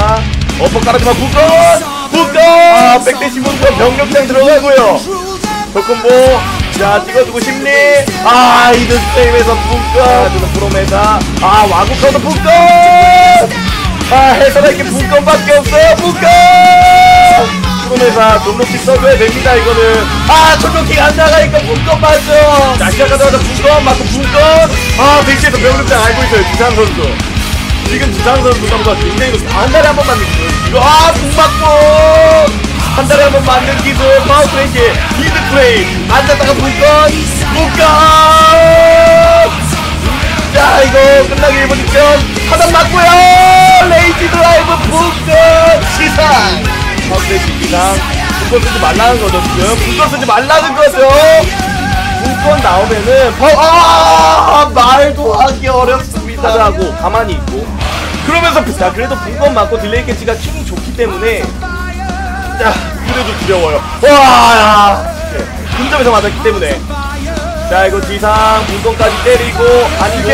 한번 깔아주면 북건 북건 아 백대시 문건 병력장 들어가고요. 조금보 자 찍어주고 싶니? 아 이든 게임에서 북건 주는 프로메사 아 와구 카운터 북건 아 해설할 게 북건밖에 없어요 북건 프로메사 존로킥 써줘야 됩니다 이거는. 아 존로킥 안 나가니까 북건 맞죠? 자 시작하자마자 북건 맞고 북건 아 백시에서 병력장 알고 있어요 지상 선수 지금 선수 선수가 굉장히 높- 한 달에 한번 맞는 기술. 이거 아궁 맞고 한 달에 한번 맞는 기술. 파워 트레이시 이드 플레이 앉았다가 북건. 북건! 자 이거 끝나기 1분 직전 하단 맞고요. 레이지 드라이브 북건 시상! 파워트레이시 기상 북건 쓰지 말라는 거죠 지금. 북건 쓰지 말라는 거죠. 북건 나오면은 파 아, 말도 하기 어렵습니다. 하고. 가만히 있고 그러면서 자 그래도 북건 맞고 딜레이 캐치가 킹이 좋기 때문에. 자 그래도 두려워요. 와 네, 근접에서 맞았기 때문에. 자 이거 지상 분권까지 때리고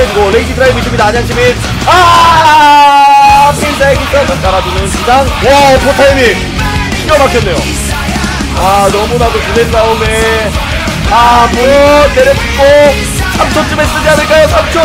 주고 레이지 드라이브 있습니다 안양시민 아! 필살기 쏴서 깔아주는 지상. 와 포타이밍. 기가 막혔네요. 아 너무나도 주된 싸움에. 아뭐 내려붙고 3초쯤에 쓰지 않을까요 3초